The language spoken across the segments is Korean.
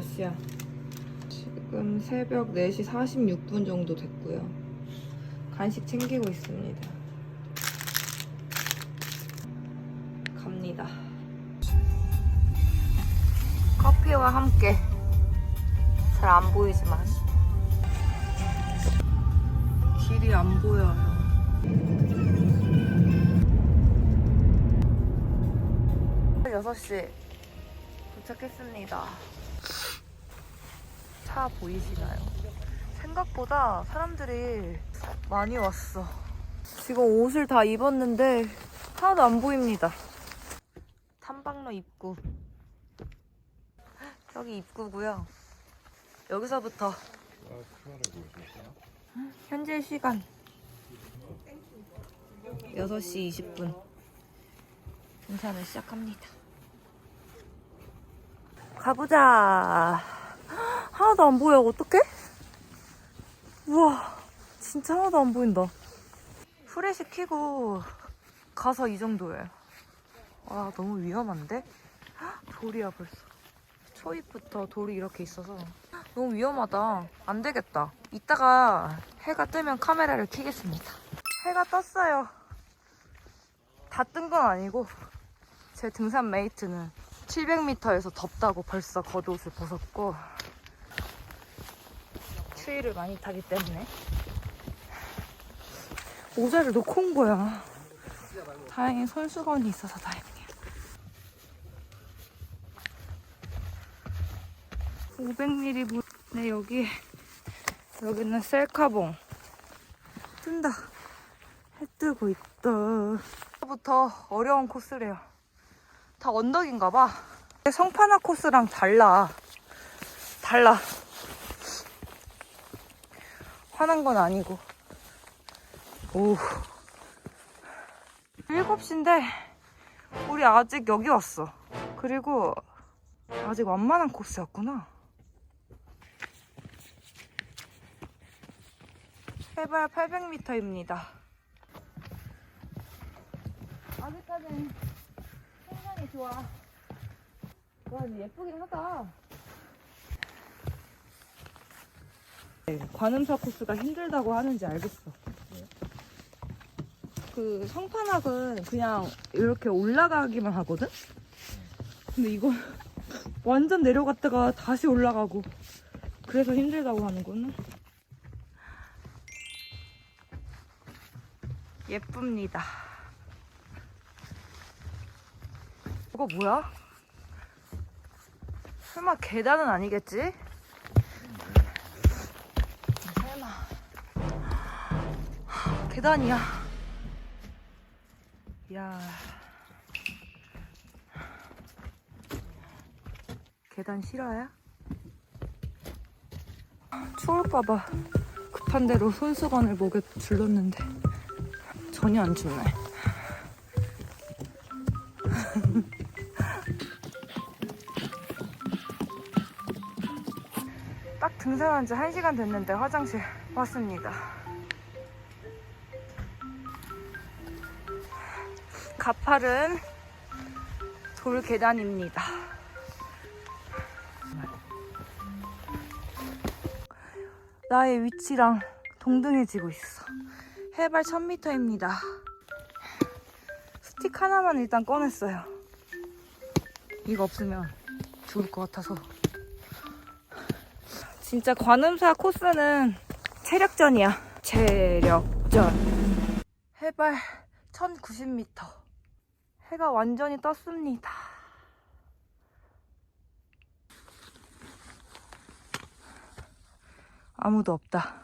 몇 시야? 지금 새벽 4시 46분 정도 됐고요. 간식 챙기고 있습니다. 갑니다. 커피와 함께 잘 안 보이지만 길이 안 보여요. 여섯 시 도착했습니다. 차 보이시나요? 생각보다 사람들이 많이 왔어. 지금 옷을 다 입었는데 하나도 안 보입니다. 탐방로 입구. 여기 입구고요. 여기서부터 현재 시간 6시 20분 등산을 시작합니다. 가보자. 하나도 안 보여. 어떡해? 우와, 진짜 하나도 안 보인다. 후레쉬 켜고 가서 이 정도예요. 와, 너무 위험한데? 헉, 돌이야, 벌써. 초입부터 돌이 이렇게 있어서 너무 위험하다. 안 되겠다. 이따가 해가 뜨면 카메라를 켜겠습니다. 해가 떴어요. 다 뜬 건 아니고 제 등산 메이트는 700m에서 덥다고 벌써 겉옷을 벗었고 추위를 많이 타기 때문에 모자를 놓고 온 거야. 다행히 손수건이 있어서 다행이야. 500ml 물. 네, 여기, 여기는 셀카봉. 뜬다. 해 뜨고 있다. 부터 어려운 코스래요. 다 언덕인가 봐. 성파나 코스랑 달라. 달라. 화난 건 아니고. 오. 7시인데, 우리 아직 여기 왔어. 그리고, 아직 완만한 코스였구나. 해발 800m입니다. 아직까지는 굉장히 좋아. 와, 예쁘긴 하다. 관음사 코스가 힘들다고 하는지 알겠어. 그 성판악은 그냥 이렇게 올라가기만 하거든? 근데 이거 완전 내려갔다가 다시 올라가고 그래서 힘들다고 하는구나. 예쁩니다. 이거 뭐야? 설마 계단은 아니겠지? 설마 계단이야. 야 계단 실화야? 추울까봐 급한 대로 손수건을 목에 둘렀는데 전혀 안 춥네. 딱 등산한 지 1시간 됐는데 화장실 왔습니다. 가파른 돌 계단입니다. 나의 위치랑 동등해지고 있어. 해발 1000m입니다. 스틱 하나만 일단 꺼냈어요. 이거 없으면 죽을 것 같아서. 진짜 관음사 코스는 체력전이야. 체력전. 해발 1090m. 해가 완전히 떴습니다. 아무도 없다.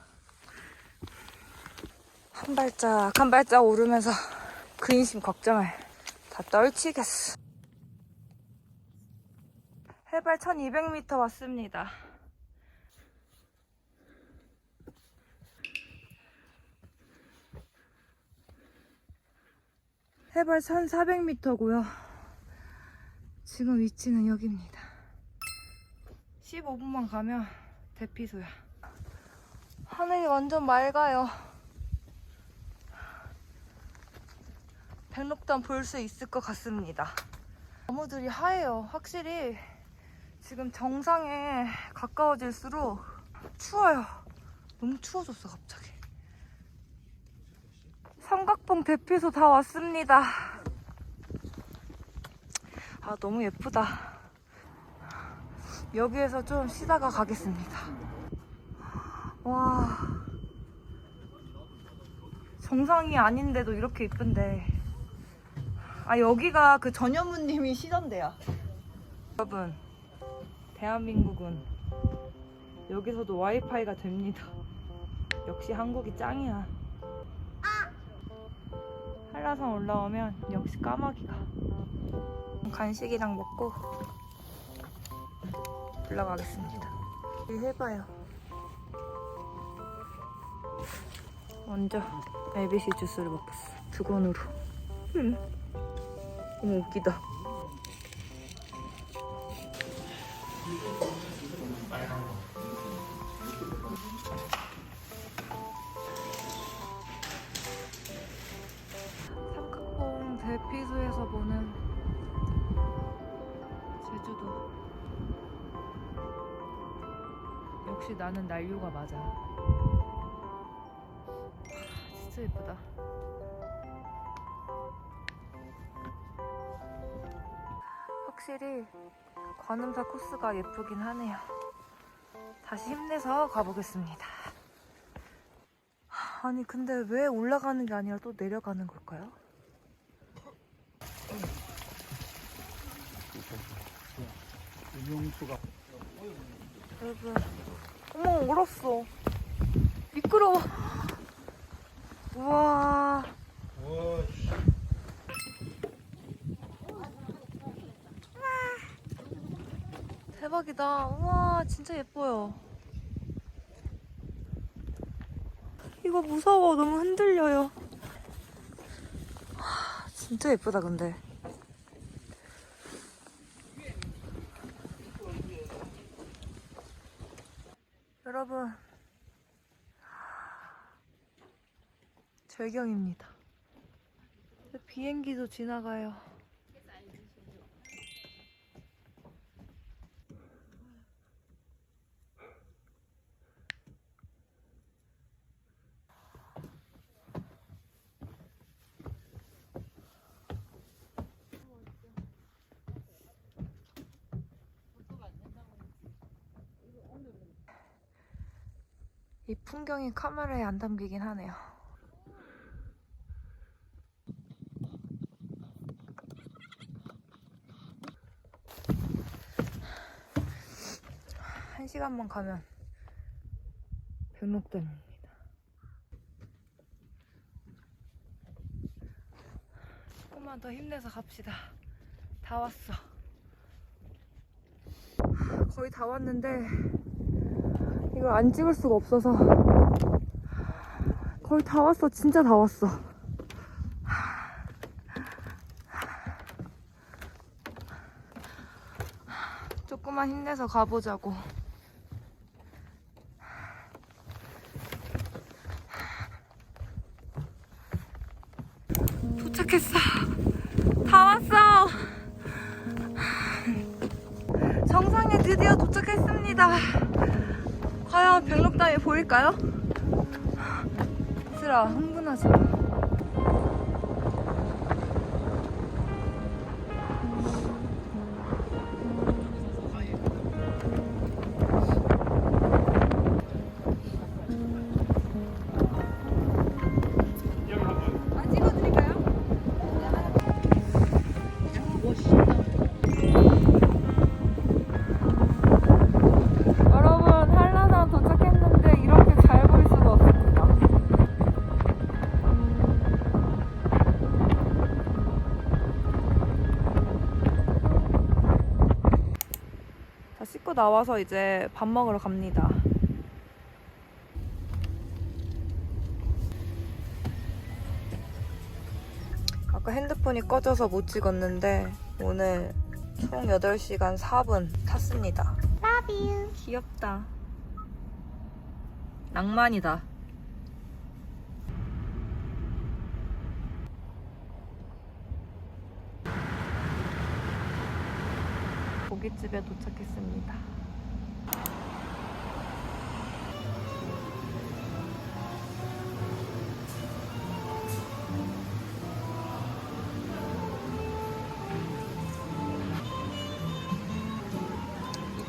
한 발짝 한 발짝 오르면서 근심 걱정을 다 떨치겠어. 해발 1200m 왔습니다. 해발 1400m고요. 지금 위치는 여기입니다. 15분만 가면 대피소야. 하늘이 완전 맑아요. 백록담 볼 수 있을 것 같습니다. 나무들이 하얘요. 확실히 지금 정상에 가까워질수록 추워요. 너무 추워졌어, 갑자기. 삼각봉 대피소 다 왔습니다. 아, 너무 예쁘다. 여기에서 좀 쉬다가 가겠습니다. 와. 정상이 아닌데도 이렇게 이쁜데. 아, 여기가 그 전현무님이 쉬던데요. 여러분, 대한민국은 여기서도 와이파이가 됩니다. 역시 한국이 짱이야. 한라산 올라오면 역시 까마귀가. 간식이랑 먹고 올라가겠습니다. 일 해봐요. 먼저 ABC 주스를 먹겠어. 두 권으로. 음. 너무 웃기다. 피소에서 보는 제주도. 역시 나는 난류가 맞아. 진짜 예쁘다. 확실히 관음사 코스가 예쁘긴 하네요. 다시 힘내서 가보겠습니다. 아니 근데 왜 올라가는 게 아니라 또 내려가는 걸까요? 용수가 여러분 어머 얼었어. 미끄러워. 우와. 대박이다. 우와 진짜 예뻐요. 이거 무서워. 너무 흔들려요. 하, 진짜 예쁘다 근데. 여러분. 절경입니다. 비행기도 지나가요 이 풍경이 카메라에 안 담기긴 하네요. 한 시간만 가면 백록담입니다. 조금만 더 힘내서 갑시다. 다 왔어. 거의 다 왔는데 이걸 안 찍을 수가 없어서. 거의 다 왔어. 진짜 다 왔어. 조금만 힘내서 가보자고. 도착했어. 다 왔어. 정상에 드디어 도착했습니다 과연 백록담이 보일까요? 쓰라 흥분하지 마. 나와서 이제 밥 먹으러 갑니다. 아까 핸드폰이 꺼져서 못 찍었는데 오늘 총 8시간 4분 탔습니다. 귀엽다. 낭만이다. 고깃집에 도착했습니다.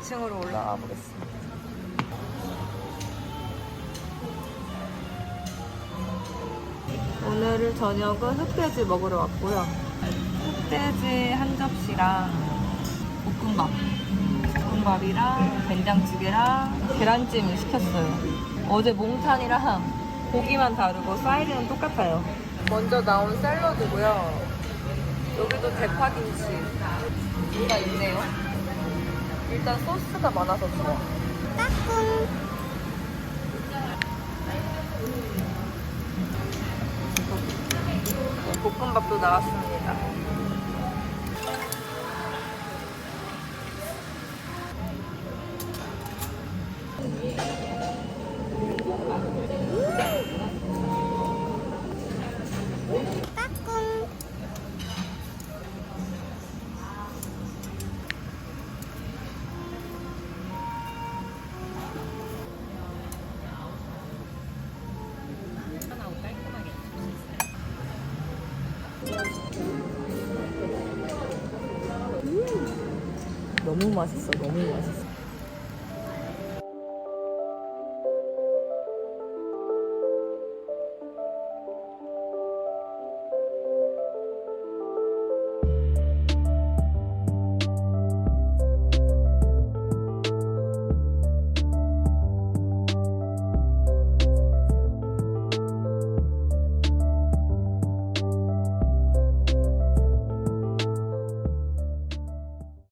이층으로 올라가 보겠습니다. 오늘 저녁은 흑돼지 먹으러 왔고요. 흑돼지 한 접시랑 볶음밥, 볶음밥이랑 된장찌개랑 계란찜 시켰어요. 어제 몽탄이랑 고기만 다르고 사이즈는 똑같아요. 먼저 나온 샐러드고요. 여기도 대파김치가 있네요. 일단 소스가 많아서 좋아. 네, 볶음밥도 나왔습니다. 맛있어, 너무 맛있어.